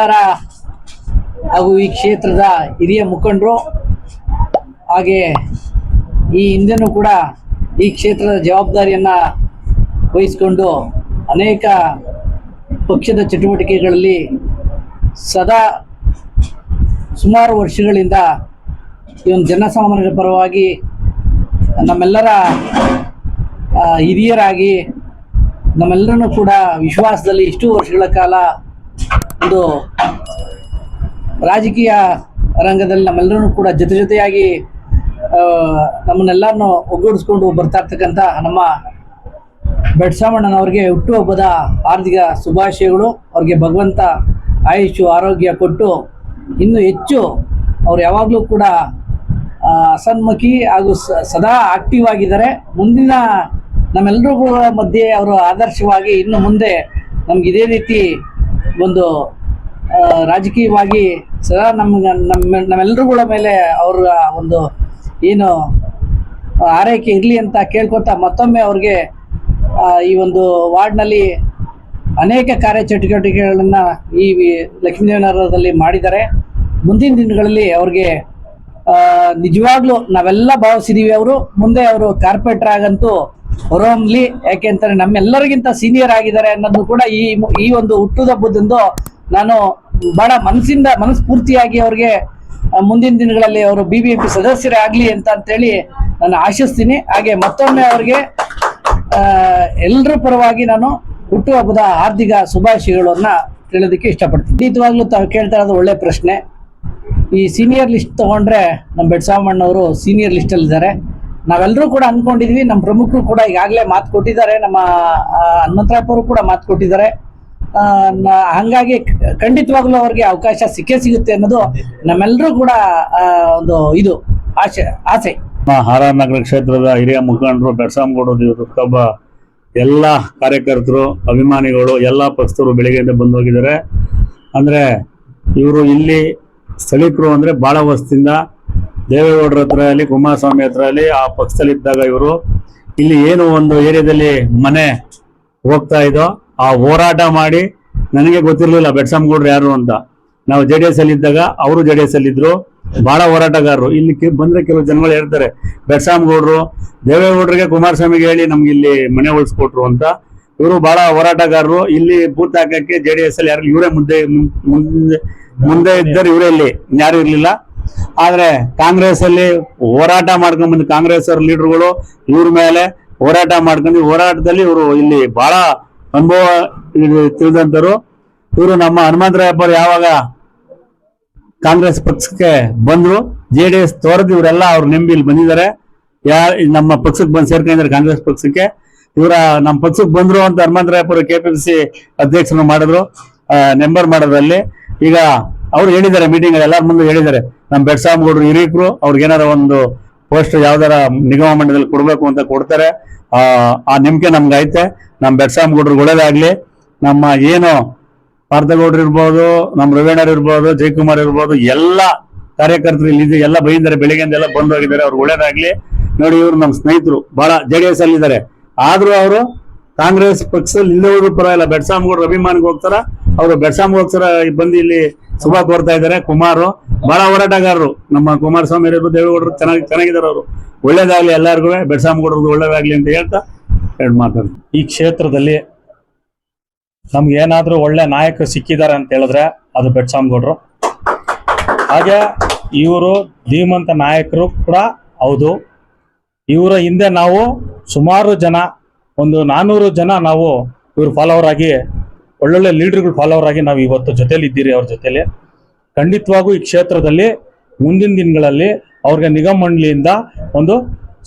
ಎಲ್ಲರ ಹಾಗೂ ಈ ಕ್ಷೇತ್ರದ ಹಿರಿಯ ಮುಖಂಡರು ಹಾಗೆ ಈ ಹಿಂದೆನೂ ಕೂಡ ಈ ಕ್ಷೇತ್ರದ ಜವಾಬ್ದಾರಿಯನ್ನು ವಹಿಸಿಕೊಂಡು ಅನೇಕ ಪಕ್ಷದ ಚಟುವಟಿಕೆಗಳಲ್ಲಿ ಸದಾ ಸುಮಾರು ವರ್ಷಗಳಿಂದ ಈ ಒಂದು ಜನಸಾಮಾನ್ಯರ ಪರವಾಗಿ ನಮ್ಮೆಲ್ಲರ ಹಿರಿಯರಾಗಿ ನಮ್ಮೆಲ್ಲರನ್ನು ಕೂಡ ವಿಶ್ವಾಸದಲ್ಲಿ ಇಷ್ಟು ವರ್ಷಗಳ ಕಾಲ ಒಂದು ರಾಜಕೀಯ ರಂಗದಲ್ಲಿ ನಮ್ಮೆಲ್ಲರೂ ಕೂಡ ಜೊತೆ ಜೊತೆಯಾಗಿ ನಮ್ಮನ್ನೆಲ್ಲರನ್ನು ಒಗ್ಗೂಡಿಸ್ಕೊಂಡು ಬರ್ತಾ ಇರ್ತಕ್ಕಂಥ ನಮ್ಮ ಬೆಡ್ಸಾಮಣ್ಣನವ್ರಿಗೆ ಹುಟ್ಟುಹಬ್ಬದ ಹಾರ್ದಿಕ ಶುಭಾಶಯಗಳು. ಅವ್ರಿಗೆ ಭಗವಂತ ಆಯುಷು, ಆರೋಗ್ಯ ಕೊಟ್ಟು ಇನ್ನೂ ಹೆಚ್ಚು ಅವ್ರು ಯಾವಾಗಲೂ ಕೂಡ ಅಸನ್ಮುಖಿ ಹಾಗೂ ಸದಾ ಆಕ್ಟಿವ್ ಆಗಿದ್ದಾರೆ. ಮುಂದಿನ ನಮ್ಮೆಲ್ಲರಿಗೂ ಮಧ್ಯೆ ಅವರು ಆದರ್ಶವಾಗಿ ಇನ್ನು ಮುಂದೆ ನಮ್ಗೆ ಇದೇ ರೀತಿ ಒಂದು ರಾಜಕೀಯವಾಗಿ ಸದಾ ನಮ್ಮ ನಮ್ಮ, ನಮ್ಮೆಲ್ಲರುಗಳ ಮೇಲೆ ಅವ್ರ ಒಂದು ಏನು, ಆರೈಕೆ ಇರಲಿ ಅಂತ ಕೇಳ್ಕೊತಾ ಮತ್ತೊಮ್ಮೆ ಅವ್ರಿಗೆ ಈ ಒಂದು ವಾರ್ಡ್ನಲ್ಲಿ ಅನೇಕ ಕಾರ್ಯಚಟುವಟಿಕೆಗಳನ್ನು ಈ ಲಕ್ಷ್ಮೀದೇವನಗರದಲ್ಲಿ ಮಾಡಿದ್ದಾರೆ. ಮುಂದಿನ ದಿನಗಳಲ್ಲಿ ಅವ್ರಿಗೆ ನಿಜವಾಗ್ಲೂ ನಾವೆಲ್ಲ ಭಾವಿಸಿದ್ದೀವಿ ಅವರು. ಮುಂದೆ ಅವರು ಕಾರ್ಪೊರೇಟರ್ ಆಗಂತೂ ಹೊರಹೊಮ್ಮಲಿ ಯಾಕೆ ಅಂತಾರೆ ನಮ್ಮೆಲ್ಲರಿಗಿಂತ ಸೀನಿಯರ್ ಆಗಿದ್ದಾರೆ ಅನ್ನೋದು ಕೂಡ ಈ ಈ ಒಂದು ಹುಟ್ಟುಹಬ್ಬದಂದು ನಾನು ಬಹಳ ಮನಸ್ಸಿಂದ ಮನಸ್ಫೂರ್ತಿಯಾಗಿ ಅವ್ರಿಗೆ ಮುಂದಿನ ದಿನಗಳಲ್ಲಿ ಅವರು ಬಿ ಬಿ ಎಂ ಪಿ ಸದಸ್ಯರೇ ಆಗಲಿ ಅಂತ ಅಂತೇಳಿ ನಾನು ಆಶಿಸ್ತೀನಿ. ಹಾಗೆ ಮತ್ತೊಮ್ಮೆ ಅವ್ರಿಗೆ ಎಲ್ಲರ ಪರವಾಗಿ ನಾನು ಹುಟ್ಟುಹಬ್ಬದ ಹಾರ್ದಿಕ ಶುಭಾಶಯಗಳನ್ನ ಕೇಳೋದಕ್ಕೆ ಇಷ್ಟಪಡ್ತೀನಿ. ಖಂಡಿತವಾಗ್ಲೂ ತಾವು ಕೇಳ್ತಾ ಇರೋದು ಒಳ್ಳೆ ಪ್ರಶ್ನೆ. ಈ ಸೀನಿಯರ್ ಲಿಸ್ಟ್ ತಗೊಂಡ್ರೆ ನಮ್ಮ ಬೆಡ್ಸಾಮಣ್ಣವರು ಸೀನಿಯರ್ ಲಿಸ್ಟಲ್ಲಿದ್ದಾರೆ ನಾವೆಲ್ಲರೂ ಕೂಡ ಅನ್ಕೊಂಡಿದ್ವಿ ನಮ್ಮ ಪ್ರಮುಖರು ಕೂಡ ಈಗಾಗಲೇ ಮಾತು ಕೊಟ್ಟಿದ್ದಾರೆ, ನಮ್ಮ ಹನುಮಂತರಾಯಪ್ಪರು ಕೂಡ ಮಾತು ಕೊಟ್ಟಿದ್ದಾರೆ. ಹಂಗಾಗಿ ಖಂಡಿತವಾಗ್ಲೂ ಅವ್ರಿಗೆ ಅವಕಾಶ ಸಿಕ್ಕೇ ಸಿಗುತ್ತೆ ಅನ್ನೋದು ನಮ್ಮೆಲ್ಲರೂ ಕೂಡ ಒಂದು ಇದು ಆಸೆ. ಆಸೆ ನಗರ ಕ್ಷೇತ್ರದ ಹಿರಿಯ ಮುಖಂಡರು ಬೆಡ್ಸಾಮಗೌಡರು ಇವರು ಕಬ್ಬ ಎಲ್ಲ ಕಾರ್ಯಕರ್ತರು, ಅಭಿಮಾನಿಗಳು, ಎಲ್ಲ ಪಕ್ಷದವರು ಬೆಳಿಗ್ಗೆಯಿಂದ ಬಂದು ಹೋಗಿದ್ದಾರೆ. ಅಂದ್ರೆ ಇವರು ಇಲ್ಲಿ ಸ್ಥಳೀಕರು ಅಂದ್ರೆ ಭಾಳ ವರ್ಷದಿಂದ ದೇವೇಗೌಡರ ಹತ್ರ ಆಗಲಿ, ಕುಮಾರಸ್ವಾಮಿ ಹತ್ರ ಆಗಲಿ, ಆ ಪಕ್ಷದಲ್ಲಿ ಇದ್ದಾಗ ಇವರು ಇಲ್ಲಿ ಏನು ಒಂದು ಏರಿಯಾದಲ್ಲಿ ಮನೆ ಹೋಗ್ತಾ ಇದೋ ಆ ಹೋರಾಟ ಮಾಡಿ ನನಗೆ ಗೊತ್ತಿರಲಿಲ್ಲ ಬೆಡ್ಸಾಮಗೌಡ್ರು ಯಾರು ಅಂತ. ನಾವು ಜೆ ಡಿ ಎಸ್ ಅಲ್ಲಿ ಇದ್ದಾಗ ಅವರು ಜೆ ಡಿ ಎಸ್ ಅಲ್ಲಿ ಇದ್ರು. ಬಹಳ ಹೋರಾಟಗಾರರು. ಇಲ್ಲಿ ಬಂದ್ರೆ ಕೆಲವು ಜನಗಳು ಹೇಳ್ತಾರೆ ಬೆಡ್ಸಾಮಗೌಡ್ರು ದೇವೇಗೌಡರಿಗೆ ಕುಮಾರಸ್ವಾಮಿಗೆ ಹೇಳಿ ನಮ್ಗೆ ಇಲ್ಲಿ ಮನೆ ಉಳಿಸ್ಕೊಟ್ರು ಅಂತ. ಇವರು ಬಹಳ ಹೋರಾಟಗಾರರು. ಇಲ್ಲಿ ಬೂತ್ ಹಾಕಕ್ಕೆ ಜೆ ಡಿ ಎಸ್ ಅಲ್ಲಿ ಯಾರು ಇವರೇ ಮುಂದೆ ಮುಂದೆ ಮುಂದೆ ಇದ್ದರು ಇವರೇ ಇಲ್ಲಿ. ಯಾರು ಇರ್ಲಿಲ್ಲ. ಆದ್ರೆ ಕಾಂಗ್ರೆಸ್ ಅಲ್ಲಿ ಹೋರಾಟ ಮಾಡ್ಕೊಂಡ್ ಬಂದ ಕಾಂಗ್ರೆಸ್ ಅವ್ರ ಲೀಡರ್ಗಳು ಇವ್ರ ಮೇಲೆ ಹೋರಾಟ ಮಾಡ್ಕೊಂಡು ಹೋರಾಟದಲ್ಲಿ ಇವರು ಇಲ್ಲಿ ಬಹಳ ಅನುಭವ ತಿಳಿದಂತರು ಇವರು ನಮ್ಮ ಹನುಮಂತರಾಯಪ್ಪರು ಯಾವಾಗ ಕಾಂಗ್ರೆಸ್ ಪಕ್ಷಕ್ಕೆ ಬಂದ್ರು, ಜೆ ಡಿ ಎಸ್ ತೋರದ್ ಇವರೆಲ್ಲ ಅವ್ರು ಇಲ್ಲಿ ಬಂದಿದ್ದಾರೆ. ಯಾ, ನಮ್ಮ ಪಕ್ಷಕ್ಕೆ ಬಂದು ಸೇರ್ಕೊಂಡಿದ್ದಾರೆ ಕಾಂಗ್ರೆಸ್ ಪಕ್ಷಕ್ಕೆ. ಇವರ ನಮ್ಮ ಪಕ್ಷಕ್ಕೆ ಬಂದ್ರು ಅಂತ ಹನುಮಂತರಾಯಪ್ಪರು ಕೆ ಪಿ ಸಿ ಅಧ್ಯಕ್ಷರು ಮಾಡಿದ್ರು ನೆಂಬರ್ ಮಾಡೋದ್ರಲ್ಲಿ ಈಗ ಅವ್ರು ಹೇಳಿದ್ದಾರೆ ಮೀಟಿಂಗ್ ಎಲ್ಲರ ಮುಂದೆ ಹೇಳಿದ್ದಾರೆ. ನಮ್ಮ ಬೆಡ್ಸಾಮಗೌಡರು ಹಿರಿಯಕರು ಅವ್ರಿಗೆ ಏನಾರ ಒಂದು ಪೋಸ್ಟ್ ಯಾವ್ದಾರ ನಿಗಮ ಮಂಡಲದಲ್ಲಿ ಕೊಡ್ಬೇಕು ಅಂತ ಕೊಡ್ತಾರೆ. ಆ ನಂಬಿಕೆ ನಮ್ಗೆ ಐತೆ. ನಮ್ಮ ಬೆಡ್ಸಾಮಗೌಡ್ರಿಗೆ ಒಳ್ಳೇದಾಗ್ಲಿ. ನಮ್ಮ ಏನು ಪಾರ್ಥಗೌಡ್ರು ಇರ್ಬೋದು ನಮ್ಮ ರವೀಣರ್ ಇರ್ಬೋದು, ಜಯಕುಮಾರ್ ಇರ್ಬೋದು, ಎಲ್ಲ ಕಾರ್ಯಕರ್ತರು ಇಲ್ಲಿ ಎಲ್ಲ ಬೈದಿದ್ದಾರೆ ಬೆಳಿಗ್ಗೆಯಿಂದ ಎಲ್ಲ ಬಂದು ಹೋಗಿದ್ದಾರೆ. ಅವ್ರು ಒಳ್ಳೇದಾಗ್ಲಿ. ನೋಡಿ, ಇವರು ನಮ್ಮ ಸ್ನೇಹಿತರು. ಬಹಳ ಜೆ ಡಿ ಎಸ್ ಅಲ್ಲಿ ಇದ್ದಾರೆ ಆದ್ರೂ ಅವರು ಕಾಂಗ್ರೆಸ್ ಪಕ್ಷದಲ್ಲಿ ಇಲ್ಲದವರು ಪರವಾಗಿಲ್ಲ. ಬೆಡ್ಸಾಮಗೌಡರು ಅಭಿಮಾನಿಗೆ ಹೋಗ್ತಾರ. ಅವರು ಬೆಡ್ಸಾಮಗೋಸ್ಕರ ಬಂದು ಇಲ್ಲಿ ಶುಭ ಕೋರ್ತಾ ಇದ್ದಾರೆ. ಕುಮಾರು, ಬಹಳ ಹೋರಾಟಗಾರರು. ನಮ್ಮ ಕುಮಾರಸ್ವಾಮಿ ದೇವೇಗೌಡರು ಚೆನ್ನಾಗಿ ಚೆನ್ನಾಗಿದ್ದಾರೆ ಅವರು. ಒಳ್ಳೇದಾಗ್ಲಿ ಎಲ್ಲರಿಗೂ ಬೆಡ್ಸಾಮಗೌಡರಿಗೆ ಒಳ್ಳೇದಾಗ್ಲಿ ಅಂತ ಹೇಳ್ತಾ ಎರಡು ಮಾತಾಡ್ತಾರೆ ಈ ಕ್ಷೇತ್ರದಲ್ಲಿ ನಮ್ಗೆ ಏನಾದ್ರೂ ಒಳ್ಳೆ ನಾಯಕರು ಸಿಕ್ಕಿದ್ದಾರೆ ಅಂತ ಹೇಳಿದ್ರೆ ಅದು ಬೆಟ್ಸಾಮ್ಗೌಡ್ರು ಹಾಗೆ ಇವರು ಧೀಮಂತ ನಾಯಕರು ಕೂಡ ಹೌದು. ಇವರ ಹಿಂದೆ ನಾವು ಸುಮಾರು ಜನ, ಒಂದು ನಾನೂರು ಜನ ನಾವು ಇವ್ರ ಫಾಲೋವರ್ ಆಗಿ ಒಳ್ಳೊಳ್ಳೆ ಲೀಡರ್ಗಳು ಫಾಲೋವರ್ ಆಗಿ ನಾವು ಇವತ್ತು ಜೊತೆಲಿ ಇದ್ದೀರಿ ಅವ್ರ ಜೊತೆಲಿ. ಖಂಡಿತವಾಗೂ ಈ ಕ್ಷೇತ್ರದಲ್ಲಿ ಮುಂದಿನ ದಿನಗಳಲ್ಲಿ ಅವ್ರಿಗೆ ನಿಗಮ ಮಂಡಳಿಯಿಂದ ಒಂದು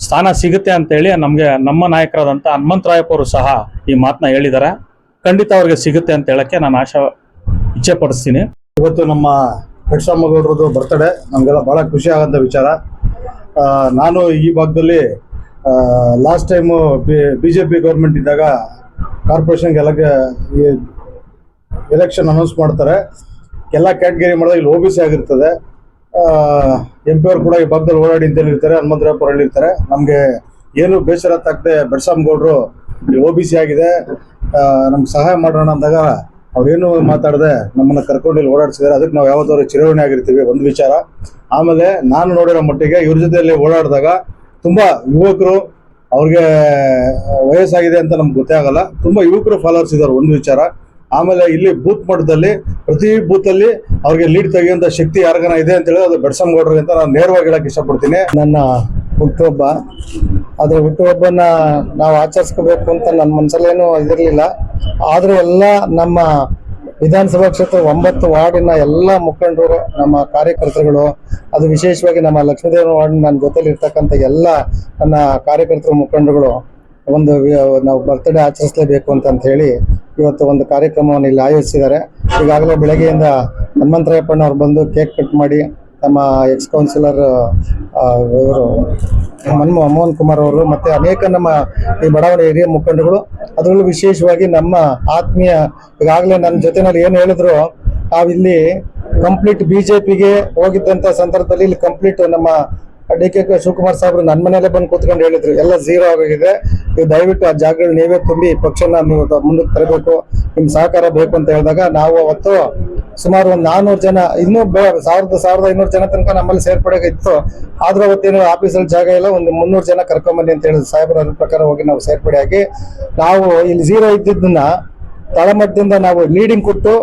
ಸ್ಥಾನ ಸಿಗುತ್ತೆ ಅಂತೇಳಿ ನಮಗೆ ನಮ್ಮ ನಾಯಕರಾದಂಥ ಹನುಮಂತರಾಯಪ್ಪ ಅವರು ಸಹ ಈ ಮಾತನ್ನ ಹೇಳಿದ್ದಾರೆ ಖಂಡಿತ ಅವ್ರಿಗೆ ಸಿಗುತ್ತೆ ಅಂತ ಹೇಳಕ್ಕೆ ನಾನು ಆಶಾ ಇಚ್ಛೆ ಪಡಿಸ್ತೀನಿ ಇವತ್ತು ನಮ್ಮ ಗೌಡ್ರದ್ದು ಬರ್ತಡೆ ನಮಗೆಲ್ಲ ಭಾಳ ಖುಷಿ ಆಗೋಂಥ ವಿಚಾರ. ನಾನು ಈ ಭಾಗದಲ್ಲಿ last time B J P government ಇದ್ದಾಗ ಕಾರ್ಪೊರೇಷನ್ಗೆ ಎಲ್ಲ ಎಲೆಕ್ಷನ್ ಅನೌನ್ಸ್ ಮಾಡ್ತಾರೆ. ಎಲ್ಲ ಕ್ಯಾಟಗರಿ ಮಾಡಿದಾಗ ಇಲ್ಲಿ ಒ ಬಿ ಸಿ ಆಗಿರ್ತದೆ. ಎಂ ಪಿ ಅವ್ರು ಕೂಡ ಈ ಭಾಗದಲ್ಲಿ ಓಡಾಡಿ ಅಂತ ಹೇಳಿರ್ತಾರೆ ಹನುಮಂತರಾಯಪ್ಪ ಹೇಳಿರ್ತಾರೆ ನಮಗೆ ಏನು ಬೇಸರ ತಾಗದೆ ಬೆಡ್ಸಾಮ್ಗೌಡರು ಗೌಡ್ರು ಓ ಬಿ ಸಿ ಆಗಿದೆ. ನಮ್ಗೆ ಸಹಾಯ ಮಾಡೋಣ ಅಂದಾಗ ಅವ್ರೇನು ಮಾತಾಡದೆ ನಮ್ಮನ್ನ ಕರ್ಕೊಂಡು ಇಲ್ಲಿ ಓಡಾಡ್ಸಿದ್ದಾರೆ. ಅದಕ್ಕೆ ನಾವು ಯಾವತ್ತಾದ್ರು ಚಿರವಣಿ ಆಗಿರ್ತೀವಿ, ಒಂದು ವಿಚಾರ. ಆಮೇಲೆ ನಾನು ನೋಡಿರೋ ಮಟ್ಟಿಗೆ ಇವ್ರ ಜೊತೆಯಲ್ಲಿ ಓಡಾಡಿದಾಗ ತುಂಬಾ ಯುವಕರು ಅವ್ರಿಗೆ ವಯಸ್ಸಾಗಿದೆ ಅಂತ ನಮ್ಗೆ ಗೊತ್ತೇ ಆಗಲ್ಲ. ತುಂಬಾ ಯುವಕರು ಫಾಲೋವರ್ಸ್ ಇದ್ದಾರೆ, ಒಂದು ವಿಚಾರ. ಆಮೇಲೆ ಇಲ್ಲಿ ಬೂತ್ ಮಟ್ಟದಲ್ಲಿ, ಪ್ರತಿ ಬೂತಲ್ಲಿ ಅವ್ರಿಗೆ ಲೀಡ್ ತೆಗೆಯುವಂತ ಶಕ್ತಿ ಯಾರಿಗಾನ ಇದೆ ಅಂತ ಹೇಳಿದ್ರೆ ಅದು ಬೆಡ್ಸಮ್ಗೌಡ್ರಿಗೆ ಅಂತ ನಾನು ನೇರವಾಗಿ ಹೇಳಕ್ ಇಷ್ಟಪಡ್ತೀನಿ. ನನ್ನ ಹುಟ್ಟುಹಬ್ಬ ಆದ್ರೆ ಹುಟ್ಟುಹಬ್ಬನ ನಾವು ಆಚರಿಸ್ಕೋಬೇಕು ಅಂತ ನನ್ನ ಮನಸ್ಸಲ್ಲೇನು ಇದಿರಲಿಲ್ಲ. ಆದರೂ ಎಲ್ಲ ನಮ್ಮ ವಿಧಾನಸಭಾ ಕ್ಷೇತ್ರ ಒಂಬತ್ತು ವಾರ್ಡಿನ ಎಲ್ಲ ಮುಖಂಡರು, ನಮ್ಮ ಕಾರ್ಯಕರ್ತರುಗಳು, ಅದು ವಿಶೇಷವಾಗಿ ನಮ್ಮ ಲಕ್ಷ್ಮೀದೇವನ ವಾರ್ಡ್ ನನ್ನ ಜೊತೆಲಿ ಇರ್ತಕ್ಕಂಥ ಎಲ್ಲ ನನ್ನ ಕಾರ್ಯಕರ್ತರು ಮುಖಂಡರುಗಳು ಒಂದು ನಾವು ಬರ್ತ್ಡೇ ಆಚರಿಸಲೇಬೇಕು ಅಂತ ಹೇಳಿ ಇವತ್ತು ಒಂದು ಕಾರ್ಯಕ್ರಮವನ್ನು ಇಲ್ಲಿ ಆಯೋಜಿಸಿದ್ದಾರೆ. ಈಗಾಗಲೇ ಬೆಳಗ್ಗೆಯಿಂದ ಹನುಮಂತರಾಯಪ್ಪಣ್ಣವ್ರು ಬಂದು ಕೇಕ್ ಕಟ್ ಮಾಡಿ ನಮ್ಮ ಎಕ್ಸ್ ಕೌನ್ಸಿಲರ್ ಇವರು ಮನ್ಮೋ, ಮೋಹನ್ ಕುಮಾರ್ ಅವರು ಮತ್ತೆ ಅನೇಕ ನಮ್ಮ ಈ ಬಡಾವಣೆ ಹಿರಿಯ ಮುಖಂಡಗಳು. ಅದರಲ್ಲೂ ವಿಶೇಷವಾಗಿ ನಮ್ಮ ಆತ್ಮೀಯ ಈಗಾಗಲೇ ನನ್ನ ಜೊತೆನಲ್ಲಿ ಏನು ಹೇಳಿದ್ರು, ನಾವಿಲ್ಲಿ ಕಂಪ್ಲೀಟ್ ಬಿಜೆಪಿಗೆ ಹೋಗಿದ್ದಂತ ಸಂದರ್ಭದಲ್ಲಿ ಇಲ್ಲಿ ಕಂಪ್ಲೀಟ್ ನಮ್ಮ ಡಿ ಕೆ ಶಿವಕುಮಾರ್ ಸಾಹೇಬ್ರು ನನ್ನ ಮನೆಯಲ್ಲೇ ಬಂದು ಕೂತ್ಕೊಂಡು ಹೇಳಿದ್ರು, ಎಲ್ಲ ಝೀರೋ ಆಗೋಗಿದೆ. ನೀವು ದಯವಿಟ್ಟು ಆ ಜಾಗಗಳು ನೀವೇ ತುಂಬಿ ಪಕ್ಷನ ನೀವು ಮುಂದಕ್ಕೆ ತರಬೇಕು ನಿಮ್ ಸಹಕಾರ ಬೇಕು ಅಂತ ಹೇಳಿದಾಗ ನಾವು ಅವತ್ತು ಸುಮಾರು ಒಂದು ನಾನೂರು ಜನ, ಇನ್ನೂ ಸಾವಿರದ ಸಾವಿರದ ಐನೂರು ಜನ ತನಕ ನಮ್ಮಲ್ಲಿ ಸೇರ್ಪಡೆಗೆ ಇತ್ತು. ಆದ್ರೂ ಅವತ್ತೇನು ಆಫೀಸಲ್ಲಿ ಜಾಗ ಇಲ್ಲ, ಒಂದು ಮುನ್ನೂರು ಜನ ಕರ್ಕೊಂಬನ್ನಿ ಅಂತ ಹೇಳಿದ್ರು. ಸಾಹೇಬರ ಪ್ರಕಾರ ಹೋಗಿ ನಾವು ಸೇರ್ಪಡೆ ಆಗಿ ನಾವು ಇಲ್ಲಿ ಝೀರೋ ಇದ್ದಿದ್ದನ್ನ ತಳಮಟ್ಟದಿಂದ ನಾವು ಲೀಡಿಂಗ್ ಕೊಟ್ಟು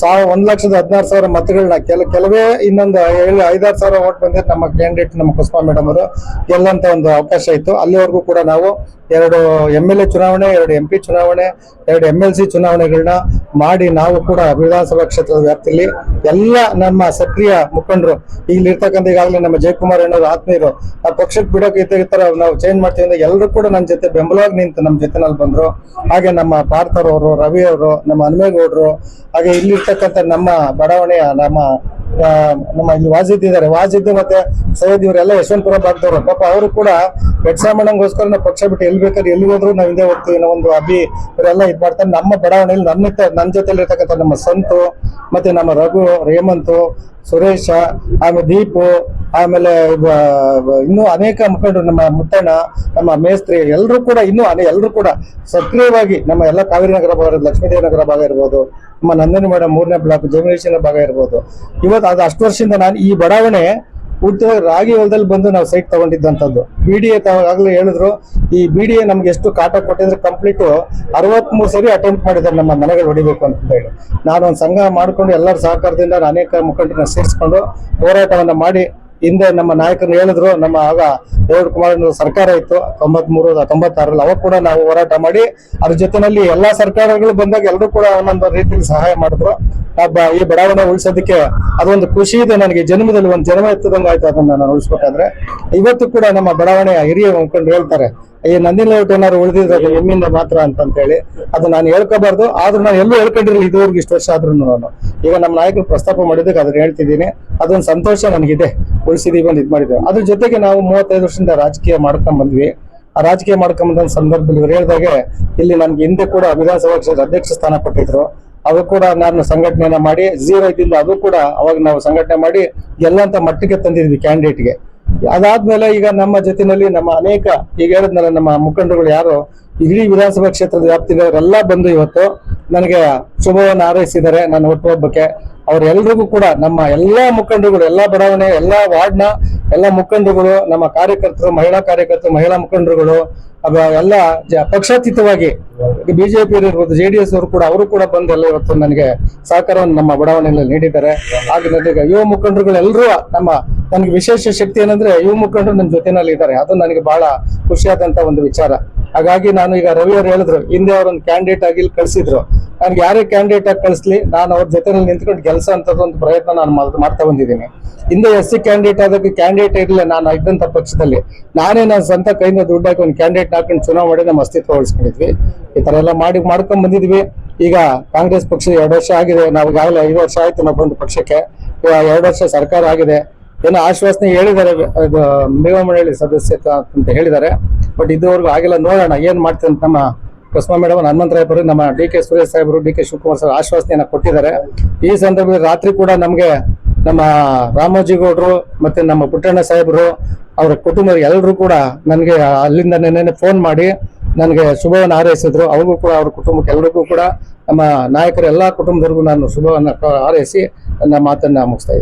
ಸಾವ ಒಂದ್ ಲಕ್ಷದ ಹದಿನಾರು ಸಾವಿರ ಮತಗಳನ್ನ ಕೆಲ, ಕೆಲವೇ ಇನ್ನೊಂದು ಏಳು, ಐದಾರು ಸಾವಿರ ಓಟ್ ಬಂದಿದ್ದು ನಮ್ಮ ಕ್ಯಾಂಡಿಡೇಟ್ ನಮ್ಮ ಕುಸ್ಮಾ ಮೇಡಮ್ ಅವರು ಗೆಲ್ಲಂತ ಒಂದು ಅವಕಾಶ ಇತ್ತು. ಅಲ್ಲಿವರೆಗೂ ಕೂಡ ನಾವು ಎರಡು ಎಂ ಎಲ್ ಎ ಚುನಾವಣೆ, ಎರಡು ಎಂ ಪಿ ಚುನಾವಣೆ, ಎರಡು ಎಂ ಎಲ್ ಸಿ ಚುನಾವಣೆಗಳನ್ನ ಮಾಡಿ ನಾವು ಕೂಡ ವಿಧಾನಸಭಾ ಕ್ಷೇತ್ರದ ವ್ಯಾಪ್ತಿಯಲ್ಲಿ ಎಲ್ಲ ನಮ್ಮ ಸಕ್ರಿಯ ಮುಖಂಡರು ಇಲ್ಲಿ ಇರ್ತಕ್ಕಂಥ ಈಗಾಗಲೇ ನಮ್ಮ ಜಯಕುಮಾರ್ ಅನ್ನೋರು ಆತ್ಮೀಯರು, ಆ ಪಕ್ಷಕ್ಕೆ ಬಿಡೋಕೆ ಇತರ ನಾವು ಚೇಂಜ್ ಮಾಡ್ತೀವಿ ಅಂದ್ರೆ ಎಲ್ಲರೂ ಕೂಡ ನನ್ನ ಜೊತೆ ಬೆಂಬಲವಾಗಿ ನಿಂತು ನಮ್ಮ ಜೊತೆನಲ್ಲಿ ಬಂದ್ರು. ಹಾಗೆ ನಮ್ಮ ಪಾರ್ಥರ್ ಅವರು, ರವಿ ಅವರು ನಮ್ಮ ಹನುಮೇಗೌಡರು ಹಾಗೆ ಇಲ್ಲಿರ್ತಕ್ಕಂಥ ನಮ್ಮ ಬಡಾವಣೆಯ ನಮ್ಮ ನಮ್ಮ ಇಲ್ಲಿ ವಾಜಿದ್ ಇದ್ದಾರೆ. ವಾಜಿದ್ ಮತ್ತೆ ಸೈಯದ್ ಇವರೆಲ್ಲ ಯಶವಂತಪುರ ಭಾಗದವರು. ಪಾಪ ಅವರು ಕೂಡ ಬೆಟ್ಸಾಮಣ್ಣಂಗೋಸ್ಕರ ನಾವು ಪಕ್ಷ ಬಿಟ್ಟು ಎಲ್ಲಿ ಬೇಕಾದ್ರೆ ಎಲ್ಲಿ ಹೋದ್ರು ನಾವು ಹಿಂದೆ ಹೋಗ್ತೀವಿ. ಅನ್ನೋ ಒಂದು ಅಭಿ ಇವರೆಲ್ಲ ಇದು ಮಾಡ್ತಾರೆ. ನಮ್ಮ ಬಡಾವಣೆಯಲ್ಲಿ ನನ್ನ ನನ್ನ ಜೊತೆಲಿ ಇರ್ತಕ್ಕಂಥ ನಮ್ಮ ಸಂತು, ಮತ್ತೆ ನಮ್ಮ ರಘು, ರೇಮಂತು, ಸುರೇಶ ಆಮೇಲೆ ದೀಪು, ಆಮೇಲೆ ಇನ್ನೂ ಅನೇಕ ಮುಖಂಡರು, ನಮ್ಮ ಮುತ್ತಣ್ಣ, ನಮ್ಮ ಮೇಸ್ತ್ರಿ ಎಲ್ಲರೂ ಕೂಡ ಇನ್ನೂ ಎಲ್ಲರೂ ಕೂಡ ಸಕ್ರಿಯವಾಗಿ ನಮ್ಮ ಎಲ್ಲ ಕಾವೇರಿ ನಗರ ಭಾಗ ಲಕ್ಷ್ಮೀದೇವಿ ನಗರ ಭಾಗ ಇರ್ಬೋದು, ನಮ್ಮ ನಂದಿನಿ ಮೇಡಮ್ ಮೂರನೇ ಬ್ಲಾಕ್ ಜಮೀನೇಶ್ವರ ಭಾಗ ಇರ್ಬೋದು. ಇವತ್ತು ಅದು ಅಷ್ಟು ವರ್ಷದಿಂದ ನಾನು ಈ ಬಡಾವಣೆ ಉದ್ದ ರಾಗಿ ಹೊಲದಲ್ಲಿ ಬಂದು ನಾವು ಸೈಟ್ ತಗೊಂಡಿದ್ದಂಥದ್ದು. ಬಿ ಡಿ ಎ ಆಗಲೇ ಹೇಳಿದ್ರು, ಈ ಬಿ ಡಿ ಎ ನಮ್ಗೆ ಎಷ್ಟು ಕಾಟ ಕೊಟ್ಟಿದ್ರೆ ಕಂಪ್ಲೀಟ್ ಅರವತ್ಮೂರು ಸರಿ ಅಟೆಂಪ್ಟ್ ಮಾಡಿದ್ದಾರೆ ನಮ್ಮ ಮನೆಗಳು ಹೊಡಿಬೇಕು ಅಂತ ಹೇಳಿ. ನಾನು ಒಂದು ಸಂಘ ಮಾಡ್ಕೊಂಡು ಎಲ್ಲರ ಸಹಕಾರದಿಂದ ಅನೇಕ ಮುಖಂಡರನ್ನ ಸೇರಿಸ್ಕೊಂಡು ಹೋರಾಟವನ್ನ ಮಾಡಿ ಹಿಂದೆ ನಮ್ಮ ನಾಯಕರು ಹೇಳಿದ್ರು, ನಮ್ಮ ಆಗ ದೇವರ ಕುಮಾರ್ ಸರ್ಕಾರ ಇತ್ತು, ತೊಂಬತ್ಮೂರು ತೊಂಬತ್ತಾರಲ್ಲಿ ಅವಾಗ ಕೂಡ ನಾವು ಹೋರಾಟ ಮಾಡಿ, ಅದ್ರ ಜೊತೆಯಲ್ಲಿ ಎಲ್ಲಾ ಸರ್ಕಾರಗಳು ಬಂದಾಗ ಎಲ್ಲರೂ ಕೂಡ ಒಂದೊಂದು ರೀತಿಯಲ್ಲಿ ಸಹಾಯ ಮಾಡಿದ್ರು. ಈ ಬಡಾವಣೆ ಉಳಿಸೋದಕ್ಕೆ ಅದೊಂದು ಖುಷಿ ಇದೆ ನನಗೆ. ಜನ್ಮದಲ್ಲಿ ಒಂದು ಜನ್ಮ ಎತ್ತದಂಗ ಆಯ್ತು ಅದನ್ನ ನಾನು ಉಳಿಸ್ಬೇಕಾದ್ರೆ ಇವತ್ತು ಕೂಡ ನಮ್ಮ ಬಡಾವಣೆಯ ಹಿರಿಯ ಮುಖಂಡರು ಹೇಳ್ತಾರೆ ಈ ನಂದಿನ ಏನಾದ್ರು ಉಳಿದಿದ್ರೆ ಅದು ಎಮ್ಮಿಂದ ಮಾತ್ರ ಅಂತ ಹೇಳಿ. ಅದು ನಾನು ಹೇಳ್ಕೋಬಾರ್ದು, ಆದ್ರೂ ನಾನು ಎಲ್ಲೂ ಹೇಳ್ಕೊಂಡಿರಲಿಲ್ಲ ಇದುವರೆಗೂ ಇಷ್ಟು ವರ್ಷ ಆದ್ರೂ ನಾನು. ಈಗ ನಮ್ಮ ನಾಯಕರು ಪ್ರಸ್ತಾಪ ಮಾಡಿದ್ದಕ್ಕೆ ಅದನ್ನ ಹೇಳ್ತಿದ್ದೀನಿ. ಅದೊಂದು ಸಂತೋಷ ನನಗಿದೆ. ಉಳಿಸಿದೀವಿ ಅಂತ ಇದು ಮಾಡಿದ್ದೇವೆ. ಅದ್ರ ಜೊತೆಗೆ ನಾವು ಮೂವತ್ತೈದು ವರ್ಷದಿಂದ ರಾಜಕೀಯ ಮಾಡ್ಕೊಂಡ್ ಬಂದ್ವಿ. ಆ ರಾಜಕೀಯ ಮಾಡ್ಕೊಂಬಂದ ಸಂದರ್ಭದಲ್ಲಿ ಇವ್ರು ಹೇಳಿದಾಗೆ, ಇಲ್ಲಿ ನಮ್ಗೆ ಹಿಂದೆ ಕೂಡ ವಿಧಾನಸಭಾ ಕ್ಷೇತ್ರ ಅಧ್ಯಕ್ಷ ಸ್ಥಾನ ಕೊಟ್ಟಿದ್ರು. ಅದು ಕೂಡ ನಾನು ಸಂಘಟನೆಯನ್ನ ಮಾಡಿ ಝೀರೋ ಇದ್ದಿಲ್ಲ ಅದು ಕೂಡ ಅವಾಗ ನಾವು ಸಂಘಟನೆ ಮಾಡಿ ಎಲ್ಲಂತ ಮಟ್ಟಿಗೆ ತಂದಿದ್ವಿ ಕ್ಯಾಂಡಿಡೇಟ್ಗೆ ಅದಾದ್ಮೇಲೆ ಈಗ ನಮ್ಮ ಜೊತೆನಲ್ಲಿ ನಮ್ಮ ಅನೇಕ, ಈಗ ಹೇಳಿದ್ನಲ್ಲ ನಮ್ಮ ಮುಖಂಡರುಗಳು ಯಾರು, ಇಡೀ ವಿಧಾನಸಭಾ ಕ್ಷೇತ್ರದ ವ್ಯಾಪ್ತಿದವರೆಲ್ಲ ಬಂದು ಇವತ್ತು ನನಗೆ ಶುಭವನ್ನು ಹಾರೈಸಿದ್ದಾರೆ ನನ್ನ ಹುಟ್ಟುಹಬ್ಬಕ್ಕೆ ಅವರೆಲ್ಲರಿಗೂ ಕೂಡ ನಮ್ಮ ಎಲ್ಲಾ ಮುಖಂಡರುಗಳು, ಎಲ್ಲಾ ಬಡಾವಣೆ, ಎಲ್ಲಾ ವಾರ್ಡ್ನ ಎಲ್ಲ ಮುಖಂಡರುಗಳು, ನಮ್ಮ ಕಾರ್ಯಕರ್ತರು, ಮಹಿಳಾ ಕಾರ್ಯಕರ್ತರು, ಮಹಿಳಾ ಮುಖಂಡರುಗಳು ಎಲ್ಲ ಪಕ್ಷಾತೀತವಾಗಿ ಬಿಜೆಪಿ ಇರ್ಬೋದು, ಜೆ ಡಿ ಎಸ್ ಅವರು ಕೂಡ ಅವರು ಕೂಡ ಬಂದು ಎಲ್ಲ ಇವತ್ತು ನನಗೆ ಸಹಕಾರವನ್ನು ನಮ್ಮ ಬಡಾವಣೆಯಲ್ಲಿ ನೀಡಿದ್ದಾರೆ. ಹಾಗೆ ಯುವ ಮುಖಂಡರುಗಳು ಎಲ್ಲರೂ ನಮ್ಮ, ನನಗೆ ವಿಶೇಷ ಶಕ್ತಿ ಏನಂದ್ರೆ ಯುವ ಮುಖಂಡರು ನನ್ನ ಜೊತೆನಲ್ಲಿ ಇದ್ದಾರೆ. ಅದು ನನಗೆ ಬಹಳ ಖುಷಿಯಾದಂತ ಒಂದು ವಿಚಾರ. ಹಾಗಾಗಿ ನಾನು ಈಗ ರವಿ ಅವರು ಹೇಳಿದ್ರು, ಹಿಂದೆ ಅವರೊಂದು ಕ್ಯಾಂಡಿಡೇಟ್ ಆಗಿ ಕಳಿಸಿದ್ರು. ನನಗೆ ಯಾರೇ ಕ್ಯಾಂಡಿಡೇಟ್ ಆಗಿ ಕಳಿಸ್ಲಿ, ನಾನು ಅವ್ರ ಜೊತೆನಲ್ಲಿ ನಿಂತ್ಕೊಂಡು ಕೆಲಸ ಅಂತದೊಂದು ಪ್ರಯತ್ನ ನಾನು ಮಾಡ್ತಾ ಬಂದಿದ್ದೀನಿ. ಹಿಂದೆ ಎಸ್ ಸಿ ಕ್ಯಾಂಡಿಡೇಟ್ ಆದಕ್ಕೆ ಕ್ಯಾಂಡಿಡೇಟ್ ಇರಲಿಲ್ಲ, ನಾನು ಇದ್ದಂತ ಪಕ್ಷದಲ್ಲಿ. ನಾನೇ ನನ್ನ ಸ್ವಂತ ಕೈಯಿಂದ ದುಡ್ಡು ಹಾಕಿ ಒಂದು ಕ್ಯಾಂಡಿಡೇಟ್ ಹಾಕೊಂಡು ಚುನಾವಣೆ ಮಾಡಿ ನಮ್ಮ ಅಸ್ತಿತ್ವ ಉಳಿಸ್ಕೊಂಡಿದ್ವಿ. ಈ ಥರ ಎಲ್ಲ ಮಾಡಿ, ಮಾಡ್ಕೊಂಡ್ ಬಂದಿದ್ವಿ. ಈಗ ಕಾಂಗ್ರೆಸ್ ಪಕ್ಷ ಎರಡು ವರ್ಷ ಆಗಿದೆ ನಾವು ಈಗಾಗಲೇ ಐದು ವರ್ಷ ಆಯ್ತು ನಾವು ಬಂದು ಪಕ್ಷಕ್ಕೆ. ಎರಡು ವರ್ಷ ಸರ್ಕಾರ ಆಗಿದೆ. ಏನೋ ಆಶ್ವಾಸನೆ ಹೇಳಿದ್ದಾರೆ ಮಂಡಳಿ ಸದಸ್ಯತ್ವ ಅಂತ ಹೇಳಿದ್ದಾರೆ. ಬಟ್ ಇದುವರೆಗೂ ಆಗಿಲ್ಲ, ನೋಡೋಣ, ಏನ್ ಮಾಡ್ತಾರೆ ಅಂತ ನಮ್ಮ ಕುಸ್ಮಾ ಮೇಡಮ್ ಹನುಮಂತರಾಯಪುರ ನಮ್ಮ ಡಿ ಕೆ ಸುರೇಶ್ ಸಾಹೇಬರು, ಡಿ ಕೆ ಶಿವಕುಮಾರ್ ಸರ್ ಆಶ್ವಾಸನೆಯನ್ನ ಕೊಟ್ಟಿದ್ದಾರೆ. ಈ ಸಂದರ್ಭದಲ್ಲಿ ರಾತ್ರಿ ಕೂಡ ನಮಗೆ ನಮ್ಮ ರಾಮೋಜಿಗೌಡರು ಮತ್ತೆ ನಮ್ಮ ಪುಟ್ಟಣ್ಣ ಸಾಹೇಬರು, ಅವರ ಕುಟುಂಬದ ಎಲ್ಲರೂ ಕೂಡ ನನಗೆ ಅಲ್ಲಿಂದ ನೆನ್ನೆ ಫೋನ್ ಮಾಡಿ ನನಗೆ ಶುಭವನ್ನು ಹಾರೈಸಿದ್ರು. ಅವ್ರಿಗೂ ಕೂಡ, ಅವ್ರ ಕುಟುಂಬಕ್ಕೆ ಎಲ್ಲರಿಗೂ ಕೂಡ ನಮ್ಮ ನಾಯಕರ, ಎಲ್ಲ ಕುಟುಂಬದವರೆಗೂ ನಾನು ಶುಭವನ್ನು ಹಾರೈಸಿ ನನ್ನ ಮಾತನ್ನು ಮುಗಿಸ್ತಾ